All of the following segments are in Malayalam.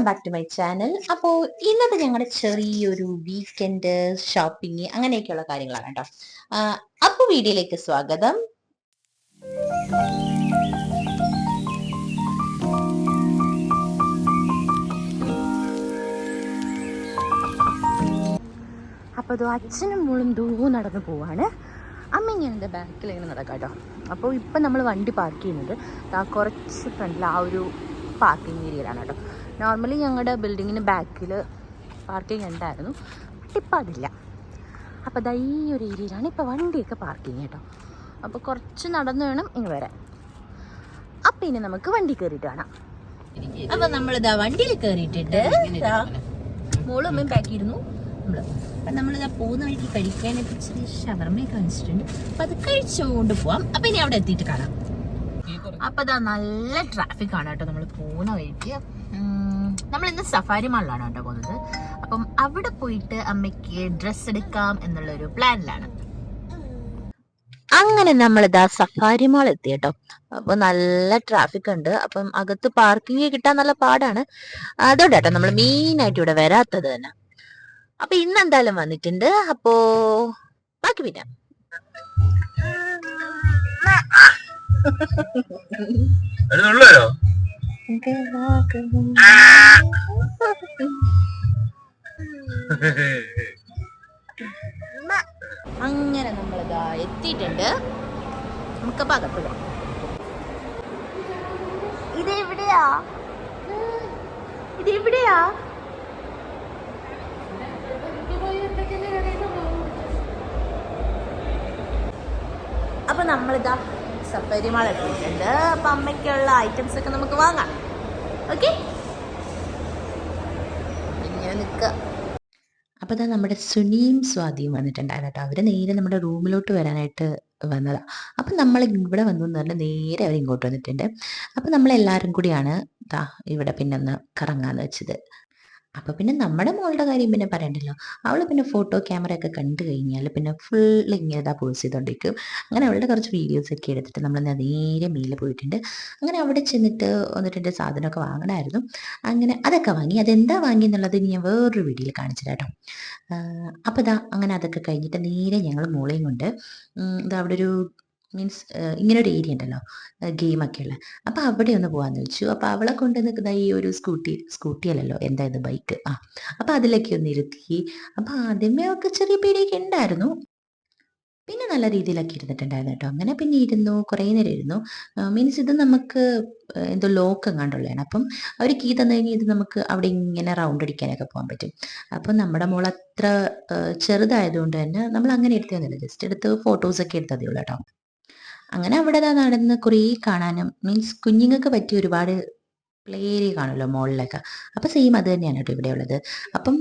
Welcome back to my channel അപ്പോൾ ഇന്നത്തെ ഞങ്ങളുടെ ചെറിയൊരു വീക്കെൻഡ് ഷോപ്പിംഗ് അങ്ങനെയൊക്കെയുള്ള കാര്യങ്ങളാണ് കേട്ടോ. അപ്പോൾ വീഡിയോയിലേക്ക് സ്വാഗതം. അപ്പോൾ അതോ അച്ഛനും മോളും ദൂ നടന്നു പോവാണ്. അമ്മ ഇങ്ങനെ എന്റെ ബാക്കിൽ ഇങ്ങനെ നടക്കാം കേട്ടോ അപ്പോൾ ഇപ്പം നമ്മൾ വണ്ടി പാർക്ക് ചെയ്യുന്നത് കുറച്ച് ഫ്രണ്ടിൽ ആ ഒരു പാർക്കിംഗ് ഏരിയയിലാണ് കേട്ടോ നോർമലി ഞങ്ങളുടെ ബിൽഡിങ്ങിന് ബാക്കിൽ പാർക്കിംഗ് ഉണ്ടായിരുന്നു ഇപ്പം അതില്ല. അപ്പോൾ അതാ ഈ ഒരു ഏരിയയിലാണ് ഇപ്പോൾ വണ്ടിയൊക്കെ പാർക്കിങ് കേട്ടോ. അപ്പോൾ കുറച്ച് നടന്നു വേണം ഇങ്ങ് വരാൻ. അപ്പം ഇനി നമുക്ക് വണ്ടി കയറിയിട്ട് കാണാം. അപ്പം നമ്മളിതാ വണ്ടിയിൽ കയറിയിട്ടിട്ട് മോളും അമ്മയും പാക്കിയിരുന്നു നമ്മൾ അപ്പം നമ്മളിതാ പോകുന്ന വഴിക്ക് കഴിക്കാനായിട്ട് ഇച്ചിരി ഷവർമയൊക്കെ വാങ്ങിച്ചിട്ടുണ്ട്. അപ്പം അത് കഴിച്ചുകൊണ്ട് പോവാം. അപ്പം ഇനി അവിടെ എത്തിയിട്ട് കാണാം. അപ്പം ഇതാ നല്ല ട്രാഫിക് ആണ് കേട്ടോ നമ്മൾ പോകുന്ന വഴിക്ക്. നമ്മൾ ഇന്ന് സഫാരി മാളിലാണ് കേട്ടോ പോകുന്നത്. അപ്പം അവിടെ പോയിട്ട് അമ്മയ്ക്ക് ഡ്രസ്സ് എടുക്കാം എന്നുള്ള ഒരു പ്ലാനിലാണ് അങ്ങനെ നമ്മൾ ഇതാ സഫാരി മാൾ എത്തി കേട്ടോ. അപ്പൊ നല്ല ട്രാഫിക് ഉണ്ട്. അപ്പം അകത്ത് പാർക്കിംഗ് കിട്ടാൻ നല്ല പാടാണ്. അതുകൊണ്ട് കേട്ടോ നമ്മൾ മെയിൻ ആയിട്ട് ഇവിടെ വരാത്തത് തന്നെ. അപ്പൊ ഇന്ന് എന്തായാലും വന്നിട്ടുണ്ട്. അപ്പോ ബാക്കി പിന്നെ. അങ്ങനെ നമ്മളിതാ എത്തിയിട്ടുണ്ട്. നമുക്ക് അകത്ത് പോവാം. ഇത് എവിടെയാ ഇത് എവിടെയാ അപ്പൊ നമ്മളിതാ സഫാരി മാൾ എത്തിയിട്ടുണ്ട് അപ്പൊ അമ്മയ്ക്കുള്ള ഐറ്റംസ് ഒക്കെ നമുക്ക് വാങ്ങാം. ഓക്കെ ഇങ്ങനെ നിൽക്കുക അപ്പോൾ അതാ നമ്മുടെ സുനിയും സ്വാതിയും വന്നിട്ടുണ്ടായിരുന്നു കേട്ടോ. അവർ നേരെ നമ്മുടെ റൂമിലോട്ട് വരാനായിട്ട് വന്നതാ. അപ്പം നമ്മൾ ഇവിടെ വന്നു എന്ന് പറഞ്ഞാൽ നേരെ അവർ ഇങ്ങോട്ട് വന്നിട്ടുണ്ട്. അപ്പം നമ്മളെല്ലാവരും കൂടിയാണ് ഇവിടെ പിന്നെ ഒന്ന് കറങ്ങാന്ന് വെച്ചത്. അപ്പോൾ പിന്നെ നമ്മുടെ മോളുടെ കാര്യം പിന്നെ പറയണ്ടല്ലോ. അവൾ പിന്നെ ഫോട്ടോ ക്യാമറ ഒക്കെ കണ്ടു കഴിഞ്ഞാൽ പിന്നെ ഫുൾ ഇങ്ങനെ ഇതാ പോസ് ചെയ്തുകൊണ്ടിരിക്കും അങ്ങനെ അവളുടെ കുറച്ച് വീഡിയോസ് ഒക്കെ എടുത്തിട്ട് നമ്മൾ നേരെ മേലെ പോയിട്ടുണ്ട്. അങ്ങനെ അവിടെ ചെന്നിട്ട് ഒന്ന് രണ്ട് സാധനമൊക്കെ വാങ്ങണമായിരുന്നു അങ്ങനെ അതൊക്കെ വാങ്ങി. അതെന്താ വാങ്ങി എന്നുള്ളത് ഞാൻ വേറൊരു വീഡിയോയിൽ കാണിച്ചു അപ്പൊ അപ്പോൾ ഇതാ അങ്ങനെ അതൊക്കെ കഴിഞ്ഞിട്ട് നേരെ ഞങ്ങൾ മോളെയും കൊണ്ട് ഇതാ അവിടെ ഒരു മീൻസ് ഇങ്ങനെ ഒരു ഏരിയ ഉണ്ടല്ലോ ഗെയിമൊക്കെ ഉള്ള. അപ്പോൾ അവിടെ ഒന്ന് പോകാമെന്ന് വെച്ചു. അപ്പോൾ അവളെ കൊണ്ട് നിൽക്കുന്ന ഈ ഒരു സ്കൂട്ടി സ്കൂട്ടി അല്ലല്ലോ എന്താ ഇത് ബൈക്ക് ആ. അപ്പോൾ അതിലൊക്കെ ഒന്ന് ഇരുത്തി. അപ്പോൾ ആദ്യമേ ഒക്കെ ചെറിയ പേടിയൊക്കെ ഉണ്ടായിരുന്നു. പിന്നെ നല്ല രീതിയിലൊക്കെ ഇരുന്നിട്ടുണ്ടായിരുന്നു കേട്ടോ. അങ്ങനെ പിന്നെ ഇരുന്നു കുറേ നേരം ഇരുന്നു. മീൻസ് ഇത് നമുക്ക് എന്തോ ലോക്ക് എങ്ങാണ്ടുള്ളതാണ്. അപ്പം അവർ കീ തന്നു കഴിഞ്ഞാൽ ഇത് നമുക്ക് അവിടെ ഇങ്ങനെ റൗണ്ട് അടിക്കാനൊക്കെ പോകാൻ പറ്റും. അപ്പം നമ്മുടെ മോൾ അത്ര ചെറുതായതുകൊണ്ട് തന്നെ നമ്മൾ അങ്ങനെ എടുത്തു തന്നില്ല ജസ്റ്റ് എടുത്ത് ഫോട്ടോസൊക്കെ എടുത്തതേ ഉള്ളൂ കേട്ടോ. അങ്ങനെ അവിടെ നടന്ന് കുറേ കാണാനും മീൻസ് കുഞ്ഞുങ്ങൾക്ക് പറ്റിയ ഒരുപാട് പ്ലേ ഏരിയ കാണുമല്ലോ മോളിലൊക്കെ അപ്പം സെയിം അത് തന്നെയാണ് കേട്ടോ ഇവിടെ ഉള്ളത്. അപ്പം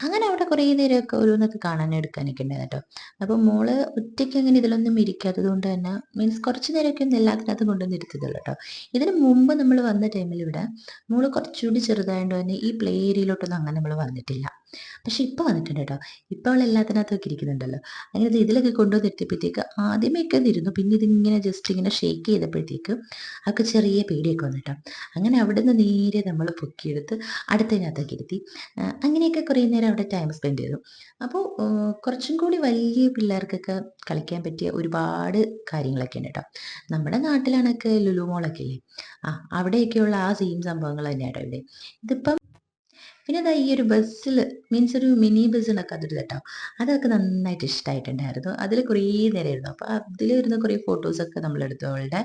അങ്ങനെ അവിടെ കുറേ നേരമൊക്കെ ഓരോന്നൊക്കെ കാണാനും എടുക്കാനൊക്കെ ഉണ്ടായിരുന്നു കേട്ടോ. അപ്പം മോൾ ഒറ്റയ്ക്ക് അങ്ങനെ ഇതിലൊന്നും ഇരിക്കാത്തത് കൊണ്ട് തന്നെ മീൻസ് കുറച്ച് നേരമൊക്കെ ഒന്ന് എല്ലാത്തിനകത്തും കൊണ്ടുവന്ന് ഇരുത്തതുള്ളൂ കേട്ടോ. ഇതിന് മുമ്പ് നമ്മൾ വന്ന ടൈമിൽ ഇവിടെ മോൾ കുറച്ചുകൂടി ചെറുതായതുകൊണ്ട് തന്നെ ഈ പ്ലേ ഏരിയയിലോട്ടൊന്നും അങ്ങനെ നമ്മൾ വന്നിട്ടില്ല. പക്ഷെ ഇപ്പൊ വന്നിട്ടുണ്ട് കേട്ടോ. ഇപ്പൊ അവൾ എല്ലാത്തിനകത്തൊക്കെ ഇരിക്കുന്നുണ്ടല്ലോ. അങ്ങനെ ഇത് ഇതിലൊക്കെ കൊണ്ടുവന്ന് എത്തിയപ്പോഴത്തേക്ക് ആദ്യമൊക്കെ ഇരുന്നു. പിന്നെ ഇതിങ്ങനെ ജസ്റ്റ് ഇങ്ങനെ ഷേക്ക് ചെയ്തപ്പോഴത്തേക്ക് അവൾക്ക് ചെറിയ പേടിയൊക്കെ വന്നിട്ടോ അങ്ങനെ അവിടെ നിന്ന് നേരെ നമ്മൾ പൊക്കിയെടുത്ത് അടുത്തതിനകത്തൊക്കെ ഇരുത്തി. അങ്ങനെയൊക്കെ കുറേ നേരം അവിടെ ടൈം സ്പെൻഡ് ചെയ്തു. അപ്പോൾ കുറച്ചും കൂടി വലിയ പിള്ളേർക്കൊക്കെ കളിക്കാൻ പറ്റിയ ഒരുപാട് കാര്യങ്ങളൊക്കെ ഉണ്ട് കേട്ടോ. നമ്മുടെ നാട്ടിലാണൊക്കെ ലുലുമോളൊക്കെ ഇല്ലേ? ആ അവിടെയൊക്കെയുള്ള ആ സെയിം സംഭവങ്ങൾ തന്നെയാണ് ഇവിടെ. ഇതിപ്പം പിന്നെ അതാ ഈ ഒരു ബസ്സിൽ മീൻസ് ഒരു മിനി ബസ്സിലൊക്കെ അതൊരു കേട്ടോ അതൊക്കെ നന്നായിട്ട് ഇഷ്ടമായിട്ടുണ്ടായിരുന്നു അതിൽ കുറേ നേരം ഇരുന്നു അപ്പോൾ അതിൽ വരുന്ന കുറേ ഫോട്ടോസൊക്കെ നമ്മളെടുത്തു അവളുടെ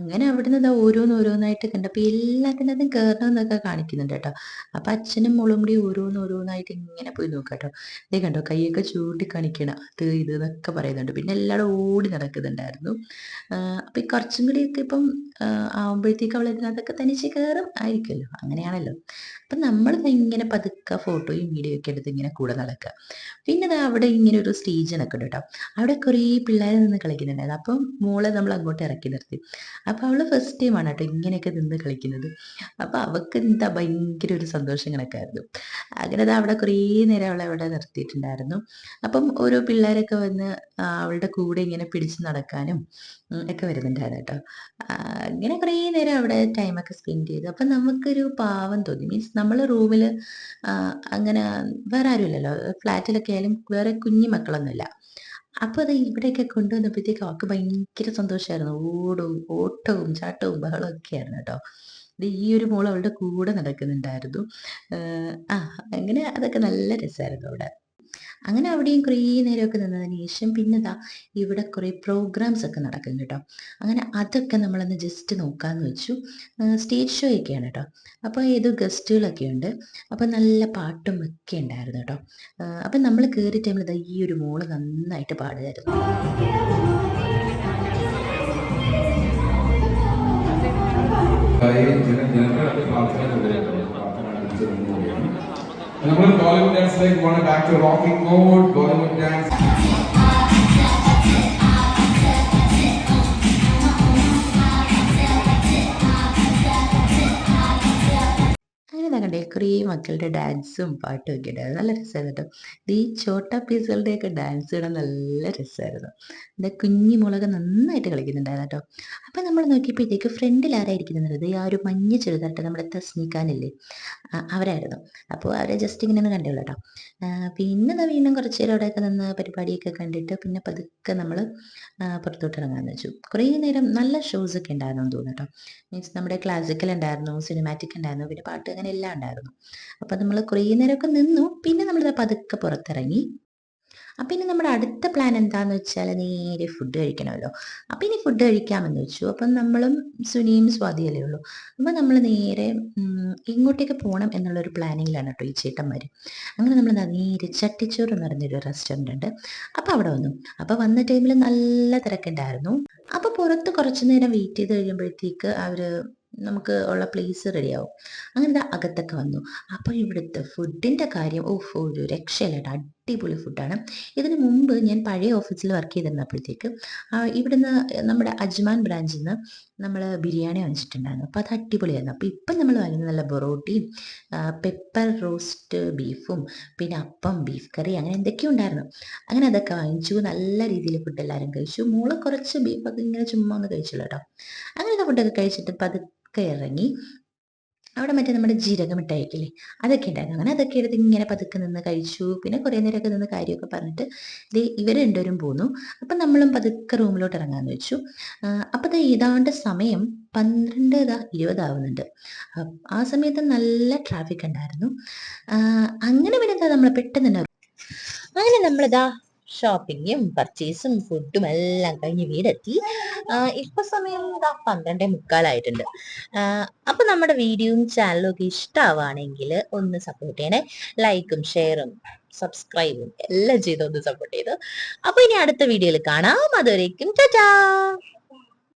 അങ്ങനെ അവിടുന്ന് ഇതാ ഓരോന്ന് ഓരോന്നായിട്ട് കണ്ടപ്പോൾ എല്ലാത്തിനകത്തും കയറണമെന്നൊക്കെ കാണിക്കുന്നുണ്ട് കേട്ടോ. അപ്പം അച്ഛനും മോളും കൂടി ഓരോന്നോരോന്നായിട്ട് ഇങ്ങനെ പോയി നോക്കാം കേട്ടോ. ഇതേ കണ്ടോ കൈയൊക്കെ ചൂണ്ടി കാണിക്കണം അത് ഇത് എന്നൊക്കെ പറയുന്നുണ്ട്. പിന്നെ എല്ലാവരും ഓടി നടക്കുന്നുണ്ടായിരുന്നു. അപ്പം ഈ കുറച്ചും കൂടിയൊക്കെ ഇപ്പം ആകുമ്പോഴത്തേക്ക് അവൾ ഇതിനകത്തൊക്കെ തനിച്ച് കയറും ആയിരിക്കുമല്ലോ. അങ്ങനെയാണല്ലോ. അപ്പം നമ്മൾ ഇങ്ങനെ പതുക്കെ ഫോട്ടോയും വീഡിയോ ഒക്കെ എടുത്ത് ഇങ്ങനെ കൂടെ നടക്കുക പിന്നെ ദാ അവിടെ ഇങ്ങനെ ഒരു സ്റ്റേജ് നടക്കുന്നുണ്ട് കേട്ടോ. അവിടെ കുറേ പിള്ളേർ നിന്ന് കളിക്കുന്നുണ്ടായിരുന്നു. അപ്പം മോളെ നമ്മൾ അങ്ങോട്ട് ഇറക്കി നിർത്തി. അപ്പോൾ അവൾ ഫസ്റ്റ് ടൈമാണ് കേട്ടോ ഇങ്ങനെയൊക്കെ നിന്ന് കളിക്കുന്നത്. അപ്പോൾ അവൾക്ക് എന്താ ഭയങ്കര ഒരു സന്തോഷം കണക്കായിരുന്നു. അങ്ങനെ അത് അവിടെ കുറേ നേരം അവളെ അവിടെ നിർത്തിയിട്ടുണ്ടായിരുന്നു. അപ്പം ഓരോ പിള്ളേരൊക്കെ വന്ന് അവളുടെ കൂടെ ഇങ്ങനെ പിടിച്ച് നടക്കാനും ഒക്കെ വരുന്നുണ്ടായിരുന്നു കേട്ടോ. ഇങ്ങനെ കുറേ നേരം അവിടെ ടൈമൊക്കെ സ്പെൻഡ് ചെയ്തു. അപ്പം നമുക്കൊരു പാവം തോന്നി. മീൻസ് നമ്മൾ റൂമിൽ അങ്ങനെ വേറെ ആരുമില്ലല്ലോ. ഫ്ലാറ്റിലൊക്കെ ആയാലും വേറെ കുഞ്ഞു മക്കളൊന്നുമില്ല. അപ്പൊ അത് ഇവിടെയൊക്കെ കൊണ്ടുവന്നപ്പോഴത്തേക്കും അവൾക്ക് ഭയങ്കര സന്തോഷമായിരുന്നു ഓടും, ഓട്ടവും, ചാട്ടവും, ബഹളവും ഒക്കെയായിരുന്നു കേട്ടോ. ഈ ഒരു മോൾ അവളുടെ കൂടെ നടക്കുന്നുണ്ടായിരുന്നു. ആ അങ്ങനെ അതൊക്കെ നല്ല രസമായിരുന്നു അവിടെ. അങ്ങനെ അവിടെയും കുറേ നേരമൊക്കെ നിന്നതിന് ശേഷം പിന്നെ ദാ ഇവിടെ കുറേ പ്രോഗ്രാംസ് ഒക്കെ നടക്കും കേട്ടോ. അങ്ങനെ അതൊക്കെ നമ്മളൊന്ന് ജസ്റ്റ് നോക്കാന്ന് വെച്ചു. സ്റ്റേജ് ഷോ ഒക്കെയാണ് കേട്ടോ. അപ്പോൾ ഏതോ ഗസ്റ്റുകളൊക്കെ ഉണ്ട്. അപ്പോൾ നല്ല പാട്ടും ഒക്കെ ഉണ്ടായിരുന്നു കേട്ടോ. അപ്പം നമ്മൾ കയറി ടൈമിൽ ഇതാ ഈ ഒരു മോൾ നന്നായിട്ട് പാടുമായിരുന്നു. ജനങ്ങളുടെ പ്രാർത്ഥന തുടരുന്നു പ്രാർത്ഥന നമ്മൾ ബോളിവുഡ് ഡാൻസിലേക്ക് പോകണം back to rocking mode Bollywood dance മക്കളുടെ ഡാൻസും പാട്ടും ഒക്കെ ഉണ്ടായിരുന്നു. നല്ല രസമായിരുന്നു കേട്ടോ. ഈ ചോട്ട പീസുകളുടെയൊക്കെ ഡാൻസ് ഇടാൻ നല്ല രസമായിരുന്നു എന്താ കുഞ്ഞി മുളക് നന്നായിട്ട് കളിക്കുന്നുണ്ടായിരുന്നു കേട്ടോ. നമ്മൾ നോക്കിയപ്പോൾ നോക്കിയപ്പോഴത്തേക്ക് ഫ്രണ്ടിൽ ആരാ ഇരിക്കുന്നെന്ന് അറിയോ? ദേ ആ ഒരു മഞ്ഞ ചെറുതായിട്ട് നമ്മുടെ തസ്നിക്കാനില്ലേ അവരായിരുന്നു. അപ്പോൾ അവരെ ജസ്റ്റ് ഇങ്ങനെ ഒന്ന് കണ്ടേ ഉള്ളൂ കേട്ടോ. പിന്നെ വീണ്ടും കുറച്ച് നേരം അവിടെയൊക്കെ നിന്ന് പരിപാടിയൊക്കെ കണ്ടിട്ട് പിന്നെ പതുക്കെ നമ്മൾ പുറത്തോട്ട് ഇറങ്ങാമെന്ന് വെച്ചു. കുറേ നേരം നല്ല ഷോസ് ഒക്കെ ഉണ്ടായിരുന്നു തോന്നുന്നു കേട്ടോ. മീൻസ് നമ്മുടെ ക്ലാസിക്കൽ ഉണ്ടായിരുന്നു, സിനിമാറ്റിക് ഉണ്ടായിരുന്നു, പിന്നെ പാട്ട് അങ്ങനെ എല്ലാം ഉണ്ടായിരുന്നു. അപ്പൊ നമ്മൾ കുറേ നേരമൊക്കെ നിന്നു. പിന്നെ നമ്മൾ പതുക്കെ പുറത്തിറങ്ങി. അപ്പൊ ഇനി നമ്മുടെ അടുത്ത പ്ലാൻ എന്താന്ന് വെച്ചാൽ നേരെ ഫുഡ് കഴിക്കണമല്ലോ. അപ്പൊ ഇനി ഫുഡ് കഴിക്കാമെന്ന് വെച്ചു. അപ്പം നമ്മളും സുനിയും സ്വാതിയല്ലേ ഉള്ളൂ. അപ്പൊ നമ്മൾ നേരെ ഇങ്ങോട്ടേക്ക് പോകണം എന്നുള്ളൊരു പ്ലാനിങ്ങിലാണ് കേട്ടോ ഈ ചേട്ടന്മാര്. അങ്ങനെ നമ്മൾ നേരെ ചട്ടിച്ചോറ് എന്ന് പറഞ്ഞൊരു റെസ്റ്റോറന്റ് ഉണ്ട്. അപ്പൊ അവിടെ വന്നു. അപ്പൊ വന്ന ടൈമിൽ നല്ല തിരക്കുണ്ടായിരുന്നു. അപ്പൊ പുറത്ത് കുറച്ച് നേരം വെയിറ്റ് ചെയ്ത് കഴിയുമ്പോഴത്തേക്ക് അവർ നമുക്ക് ഉള്ള പ്ലേസ് റെഡിയാവും. അങ്ങനെ അകത്തൊക്കെ വന്നു. അപ്പോൾ ഇവിടുത്തെ ഫുഡിന്റെ കാര്യം ഓഹ്! ഒരു രക്ഷയില്ല. അടിപൊളി ഫുഡാണ്. ഇതിന് മുമ്പ് ഞാൻ പഴയ ഓഫീസിൽ വർക്ക് ചെയ്തിരുന്നപ്പോഴത്തേക്ക് ഇവിടുന്ന് നമ്മുടെ അജ്മാൻ ബ്രാഞ്ചിൽ നിന്ന് നമ്മൾ ബിരിയാണി വാങ്ങിച്ചിട്ടുണ്ടായിരുന്നു. അപ്പോൾ അത് അടിപൊളിയായിരുന്നു. അപ്പോൾ ഇപ്പം നമ്മൾ വാങ്ങുന്ന നല്ല ബൊറോട്ടിയും പെപ്പർ റോസ്റ്റ് ബീഫും പിന്നെ അപ്പം, ബീഫ് കറി അങ്ങനെ എന്തൊക്കെയോ ഉണ്ടായിരുന്നു. അങ്ങനെ അതൊക്കെ വാങ്ങിച്ചു. നല്ല രീതിയിൽ ഫുഡ് എല്ലാവരും കഴിച്ചു. മോൾ കുറച്ച് ബീഫൊക്കെ ഇങ്ങനെ ചുമ്മാ ഒന്ന് കഴിച്ചുള്ളൂ കേട്ടോ. അങ്ങനെ ഫുഡൊക്കെ കഴിച്ചിട്ട് പതുക്കെ ഇറങ്ങി. അവിടെ മറ്റേ നമ്മുടെ ജീരക? അതൊക്കെ ഉണ്ടായിരുന്നു. അങ്ങനെ അതൊക്കെ എടുത്ത് ഇങ്ങനെ പതുക്കെ നിന്ന് കഴിച്ചു. പിന്നെ കുറേ നേരമൊക്കെ നിന്ന് കാര്യമൊക്കെ പറഞ്ഞിട്ട് ദേ ഇവർ രണ്ടുപേരും പോന്നു. അപ്പൊ നമ്മളും പതുക്കെ റൂമിലോട്ട് ഇറങ്ങാന്ന് വെച്ചു. അപ്പം ഏതാണ്ട് സമയം 12 ദാ 20 ആവുന്നുണ്ട്. ആ സമയത്ത് നല്ല ട്രാഫിക് ഉണ്ടായിരുന്നു. അങ്ങനെ പിന്നെ നമ്മൾ പെട്ടെന്ന് തന്നെ അങ്ങനെ നമ്മളിതാ ഷോപ്പിങ്ങും പർച്ചേസും ഫുഡും എല്ലാം കഴിഞ്ഞ് വീടെത്തി. ഇപ്പൊ സമയം 12:45 ആയിട്ടുണ്ട്. ആഹ് അപ്പൊ നമ്മുടെ വീഡിയോയും ചാനലും ഒക്കെ ഇഷ്ടമാവാണെങ്കിൽ ഒന്ന് സപ്പോർട്ട് ചെയ്യണേ. ലൈക്കും ഷെയറും സബ്സ്ക്രൈബും എല്ലാം ചെയ്ത് ഒന്ന് സപ്പോർട്ട് ചെയ്തോ. അപ്പൊ ഇനി അടുത്ത വീഡിയോയിൽ കാണാം. അതുവരേക്കും ടാറ്റാ.